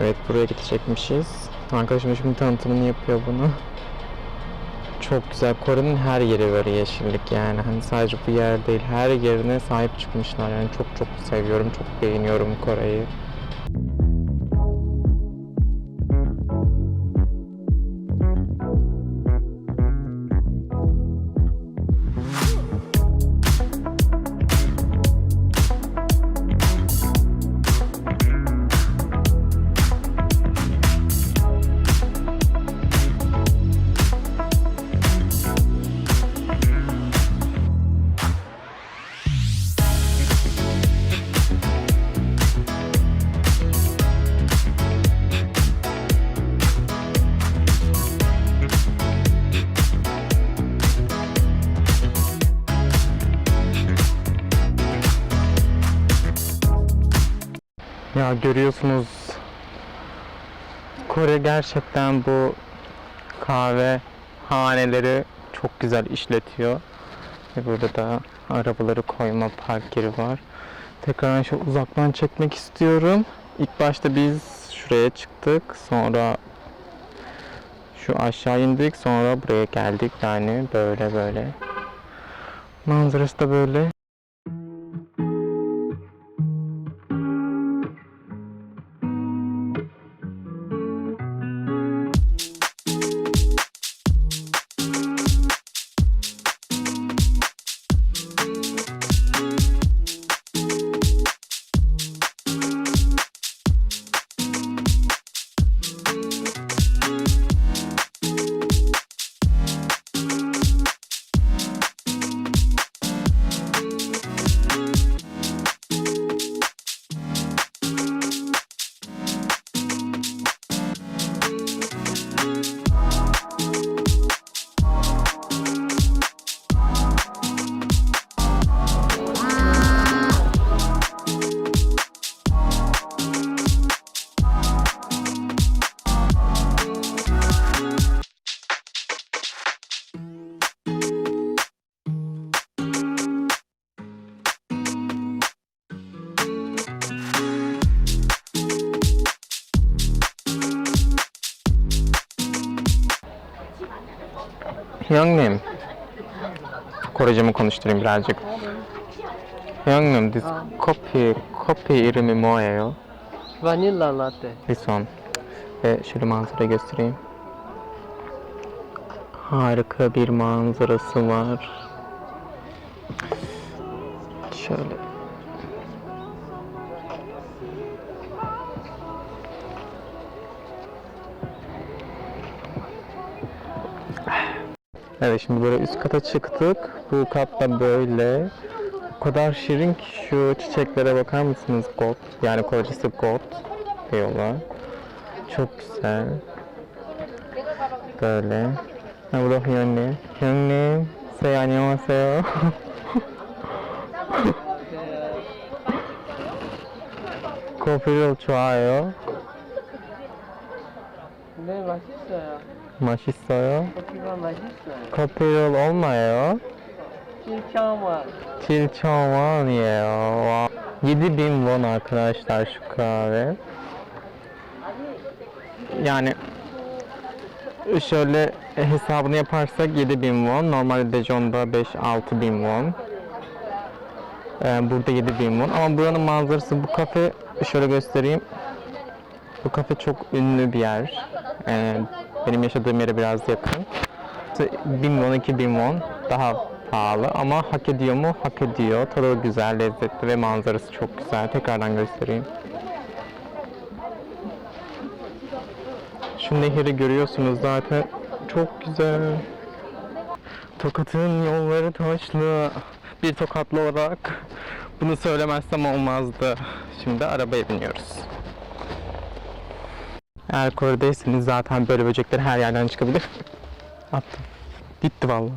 Evet buraya gidecekmişiz. Arkadaşım şimdi tanıtımını yapıyor bunu. Çok güzel. Kore'nin her yeri böyle yeşillik yani. Hani sadece bu yer değil. Her yerine sahip çıkmışlar. Yani çok çok seviyorum. Çok beğeniyorum Kore'yi. Ya görüyorsunuz Kore gerçekten bu kahve haneleri çok güzel işletiyor. Ve burada da arabaları koyma park yeri var. Tekrar şu uzaktan çekmek istiyorum. İlk başta biz şuraya çıktık. Sonra şu aşağı indik. Sonra buraya geldik. Yani böyle böyle. Manzarası da böyle. 형님 Korecemi konuşturayım birazcık. 형님, this 커피 커피 이름이 뭐예요? Vanilla latte. This one. Ve şöyle manzara göstereyim. Harika bir manzarası var. Şöyle. Evet şimdi böyle üst kata çıktık. Bu katta böyle. O kadar şirin ki şu çiçeklere bakar mısınız? Got. Yani Korecesi got diyorlar. Çok güzel. Böyle. Ha bu da Hyunnim. Hyunnim. Say 안녕하세요. 커피를 좋아해요? 맛있어요. 맛있어요? 커피가 맛있어요. 커피를 얼마예요? 7,000원. 7,000원이에요. 7000 won arkadaşlar şu kahve. Yani şöyle hesabını yaparsak 7000 won. Normalde Daejeon'da 5-6 bin won. Ee, burada 7000 won. Ama buranın manzarası bu kafe şöyle göstereyim. Bu kafe çok ünlü bir yer. Ee, benim yaşadığım yere biraz yakın. 1000 won, 2000 won daha pahalı ama hak ediyor mu? Hak ediyor. Tadı güzel, lezzetli ve manzarası çok güzel. Tekrardan göstereyim. Şu nehri görüyorsunuz zaten. Çok güzel. Tokat'ın yolları taşlı. Bir tokatlı olarak bunu söylemezsem olmazdı. Şimdi arabaya biniyoruz. Eğer Kore'deyseniz zaten böyle böcekler her yerden çıkabilir. Attım. Gitti vallahi.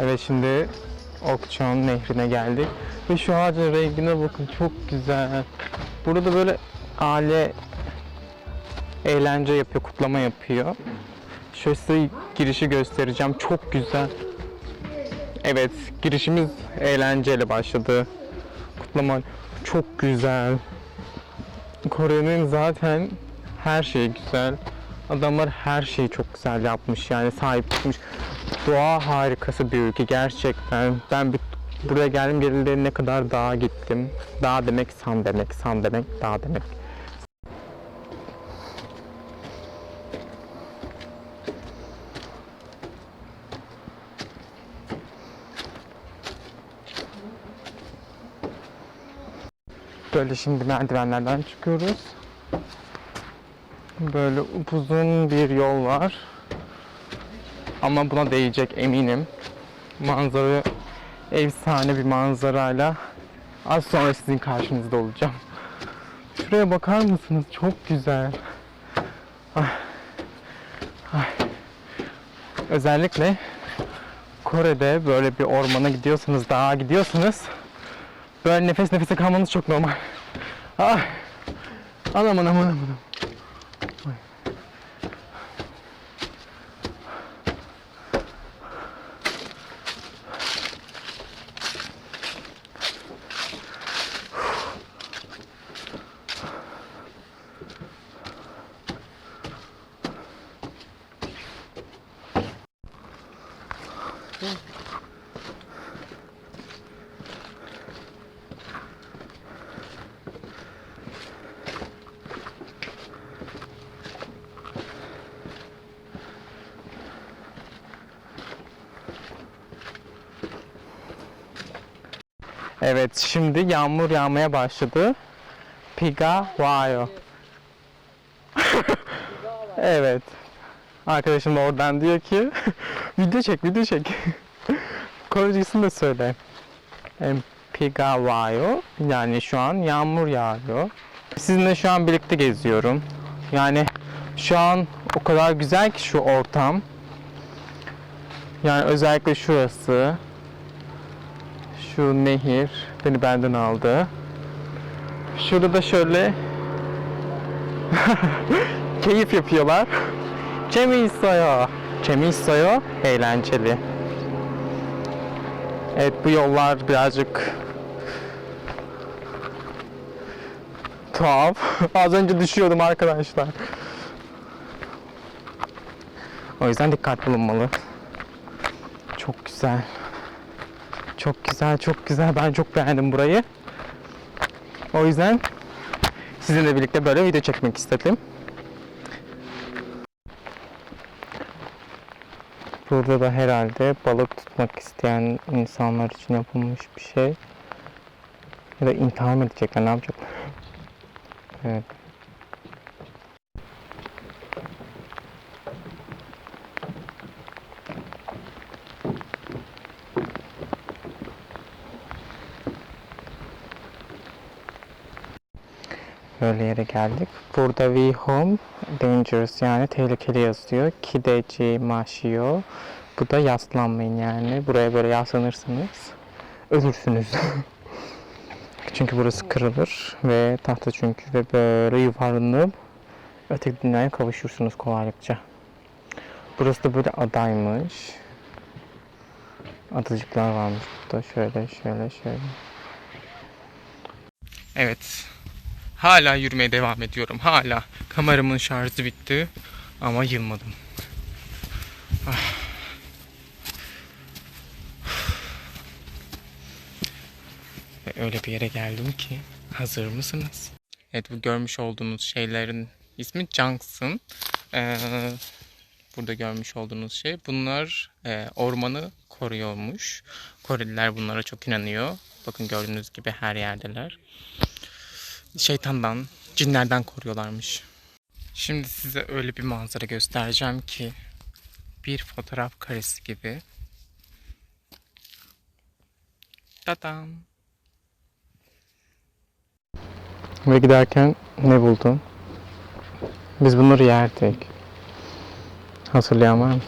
Evet şimdi Okçan Nehri'ne geldik. Ve şu ağacın rengine bakın çok güzel. Burada böyle aile eğlence yapıyor, kutlama yapıyor. Şöyle size girişi göstereceğim. Çok güzel. Evet, girişimiz eğlenceyle başladı. Kutlama çok güzel. Kore'nin zaten her şeyi güzel. Adamlar her şeyi çok güzel yapmış yani sahip çıkmış. Doğa harikası bir ülke gerçekten. Ben bir, buraya geldim geleli ne kadar dağa gittim. Dağ demek san demek, san demek dağ demek. Böyle şimdi merdivenlerden çıkıyoruz. Böyle upuzun bir yol var. Ama buna değecek eminim. Manzara efsane bir manzarayla az sonra sizin karşınızda olacağım. Şuraya bakar mısınız? Çok güzel. Ay. Ay. Özellikle Kore'de böyle bir ormana gidiyorsanız, dağa gidiyorsanız böyle nefes nefese kalmanız çok normal. Ay. Anam anam anam anam. Evet, şimdi yağmur yağmaya başladı. Piga wayo. evet. Arkadaşım da oradan diyor ki video çek, video çek. Korecesini de söyle. Em, Piga wayo. Yani şu an yağmur yağıyor. Sizinle şu an birlikte geziyorum. Yani şu an o kadar güzel ki şu ortam. Yani özellikle şurası. Şu nehir beni benden aldı. Şurada da şöyle keyif yapıyorlar. Çemisoyo. Çemisoyo eğlenceli. Evet bu yollar birazcık tuhaf. Az önce düşüyordum arkadaşlar. O yüzden dikkatli bulunmalı. Çok güzel. Çok güzel, çok güzel. Ben çok beğendim burayı. O yüzden sizinle birlikte böyle video çekmek istedim. Burada da herhalde balık tutmak isteyen insanlar için yapılmış bir şey. Ya da intihar mı edecekler, ne yapacaklar? Evet. Böyle yere geldik. Burada we home dangerous yani tehlikeli yazıyor. Kideci maşio. Bu da yaslanmayın yani. Buraya böyle yaslanırsanız ölürsünüz. çünkü burası kırılır ve tahta çünkü ve böyle yuvarlanıp öteki dünyaya kavuşursunuz kolaylıkça. Burası da böyle adaymış. Adacıklar varmış burada. Şöyle şöyle şöyle. Evet. Hala yürümeye devam ediyorum. Hala. Kameramın şarjı bitti. Ama yılmadım. Ah. Ve öyle bir yere geldim ki. Hazır mısınız? Evet bu görmüş olduğunuz şeylerin ismi Junction. Ee, burada görmüş olduğunuz şey. Bunlar e, ormanı koruyormuş. Koreliler bunlara çok inanıyor. Bakın gördüğünüz gibi her yerdeler şeytandan, cinlerden koruyorlarmış. Şimdi size öyle bir manzara göstereceğim ki bir fotoğraf karesi gibi. Tadam. Ve giderken ne buldum? Biz bunları yerdik. Hatırlayan var mı?